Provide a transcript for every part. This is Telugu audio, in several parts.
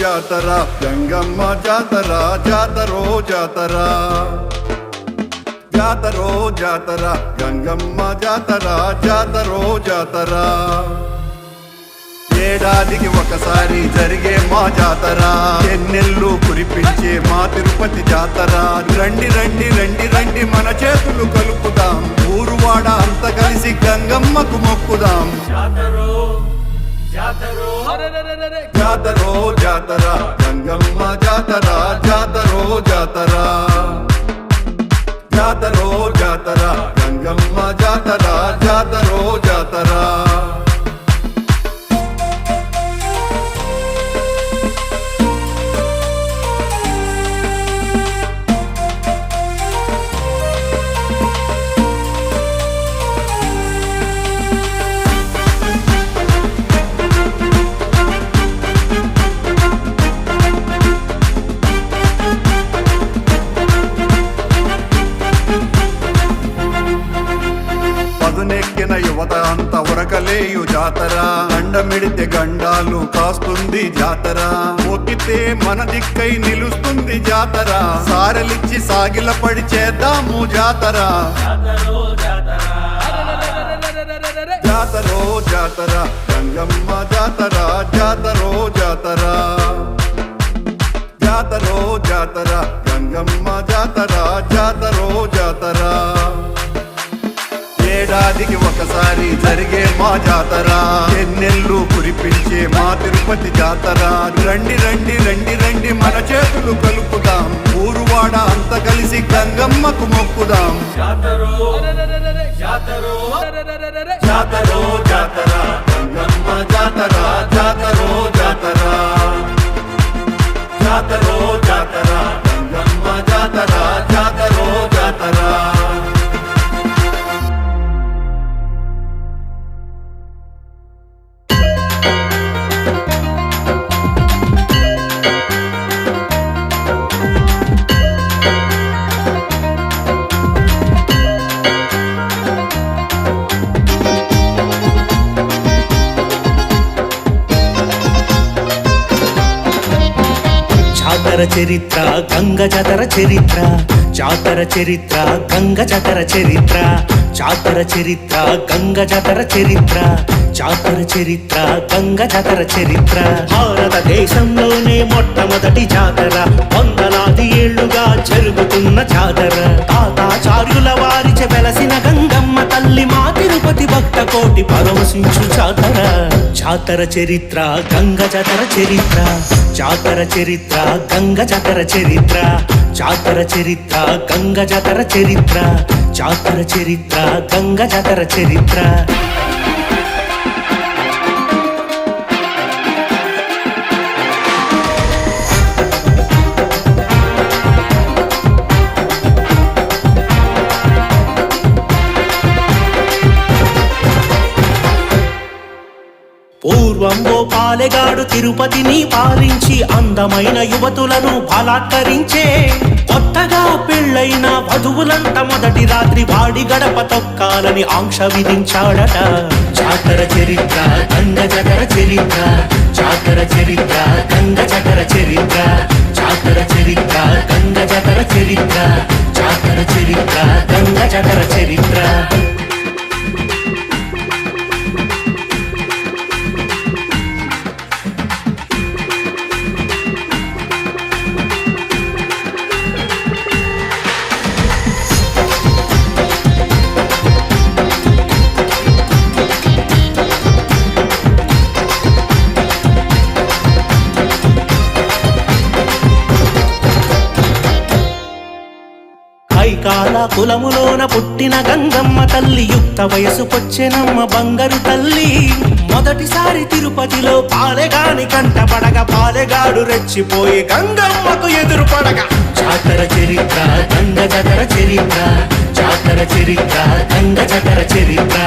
జాతర జంగమ్మ జాతర జాతరో జాతర. జాతరో జాతర గంగమ్మ జాతర జాతరో జాతర. ఏడాదికి ఒకసారి జరిగే మా జాతర. ఎన్నెల్లు కురిపించే మా తిరుపతి జాతర. రండి రండి రండి జాతరో. జాతరో. గంగమ్మ జాతర జాతరో జాతర. జాతరో జాతర. గంగమ్మ జాతర జాతరో జాతర. కాస్తుంది జాతర. మొక్కితే మన దిక్కై నిలుస్తుంది జాతర. సారలిచ్చి సాగిల పడి చేద్దాము జాతర. జాతరో జాతర జాతరో జాతర గంగమ్మ జాతర జాతరో. జాతర జాతరో జాతర గంగమ్మ జాతర జాతరో జాతర. ఏడాదికి ఒకసారి జరిగే మా జాతర. ఎన్నెళ్ళు కురిపించే మా తిరుపతి జాతర. రండి రండి రండి రండి మన చేతులు కలుపుదాం. ఊరువాడ అంత కలిసి గంగమ్మకు మొక్కుదాం. జాతరో జాతరో జాతరో జాతర. గంగమ్మ జాతర జాతరో జాతర. జాతరో జాతర. చరిత్ర గంగ జతర చరిత్ర జాతర చరిత్ర గంగ జతర చరిత్ర జాతర చరిత్ర గంగ జతర చరిత్ర జాతర చరిత్ర గంగ జతర చరిత్ర. భారతదేశంలోనే మొట్టమొదటి జాతర వందలాది ఏళ్ళుగా జరుగుతున్న జాతర. తాతాచార్యుల వారిచే వెలసిన గంగమ్మ తల్లి మా తిరుపతి భక్త కోటి పరమశించు జాతర. జాతర చరిత్ర గంగ జాతర చరిత్ర. జాతర చరిత్ర గంగ జాతర చరిత్ర. జాతర చరిత్ర గంగ జాతర చరిత్ర. జాతర చరిత్ర గంగ జాతర చరిత్ర. పూర్వం పాలెగాడు తిరుపతిని పాలించి అందమైన యువతులను బలాత్కరించే కొత్తగా పెళ్ళైన వధువులంత మొదటి రాత్రి వాడి గడప తొక్కాలని ఆంక్ష విధించాడట. జాతర చరిత్ర గంగ జగర చరిత్ర జాతర చరిత్ర గంగ జగర చరిత్ర జాతర చరిత్ర గంగ జగర చరిత్ర జాతర చరిత్ర గంగ జగర చరిత్ర. కైకాల కులములోన పుట్టిన గంగమ్మ తల్లి యుక్త వయసుకొచ్చెనమ్మ బంగారు తల్లి. మొదటిసారి తిరుపతిలో పాలెగాని కంటపడగ పాలెగాడు రెచ్చిపోయి గంగమ్మకు ఎదురు పడగ. జాతర చరిత్ర గంగ జతర చరిత్ర జాతర చరిత్ర గంగ జతర చరిత్ర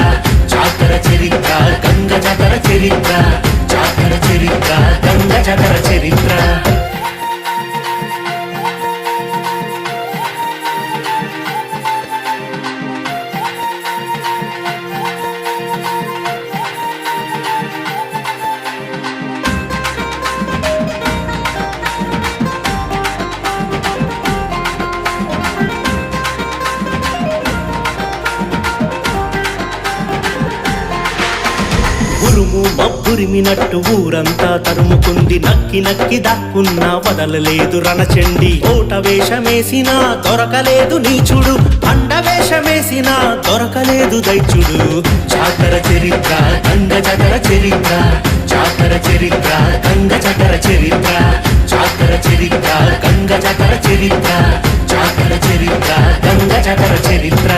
జాతర చరిత్ర గంగ జతర చరిత్ర జాతర చరిత్ర గంగ జతర చరిత్ర. మబ్బురిమినట్టు ఊరంతా తరుముకుంది నక్కి నక్కి దాక్కున్న వదలలేదు రణచండి. ఓట వేషమేసినా దొరకలేదు నీచుడు అండ వేషమేసినా దొరకలేదు దైచుడు జాతర చరిత్ర గంగ జగర చరిత్ర జాతర చరిత్ర గంగ జగర చరిత్ర జాతర చరిత్ర గంగ జగర చరిత్ర జాతర చరిత్ర గంగ జగర చరిత్ర.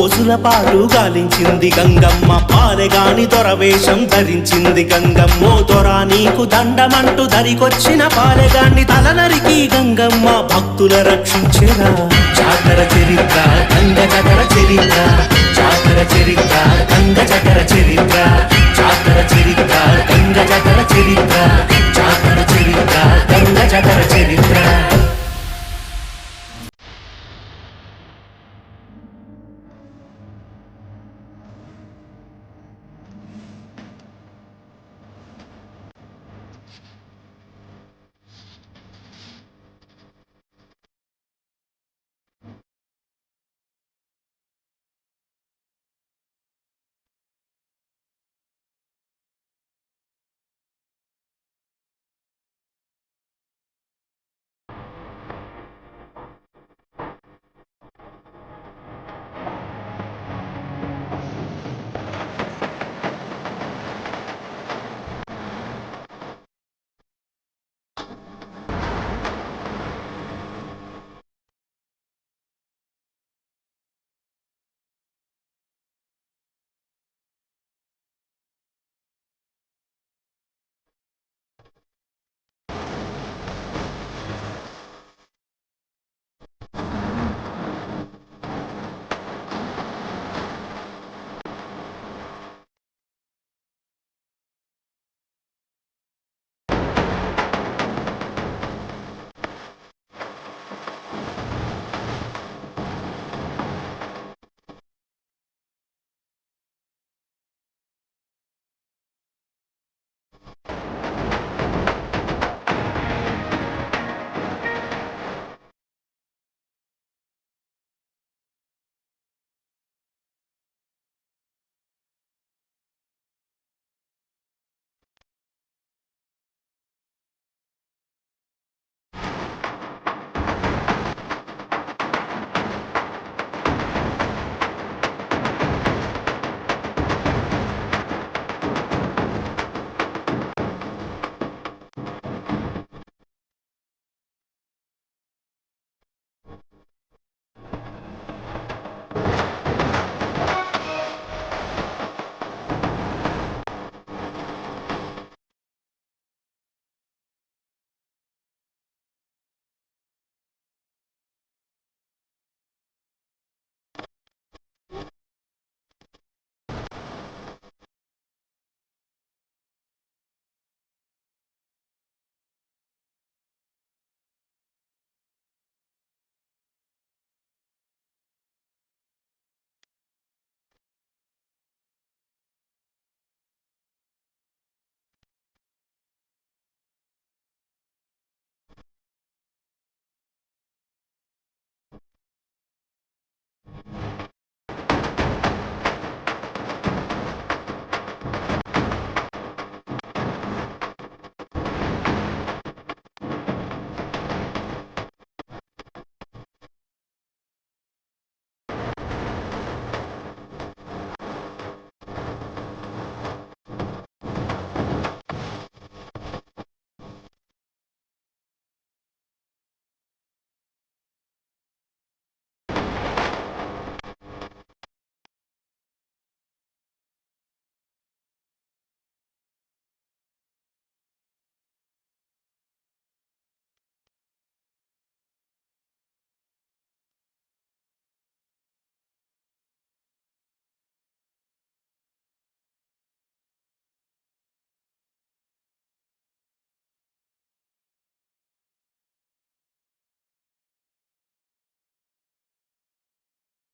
రోజుల పాటు గాలించింది గంగమ్మ. పాలెగాని దొరవేషం ధరించింది గంగమ్మ. ఓ దొర నీకు దండమంటూ దరికొచ్చిన పాలెగాన్ని తలనరికి గంగమ్మ. భక్తుల రక్షించిన జాతర చరిత్ర గంగ చరిత్ర.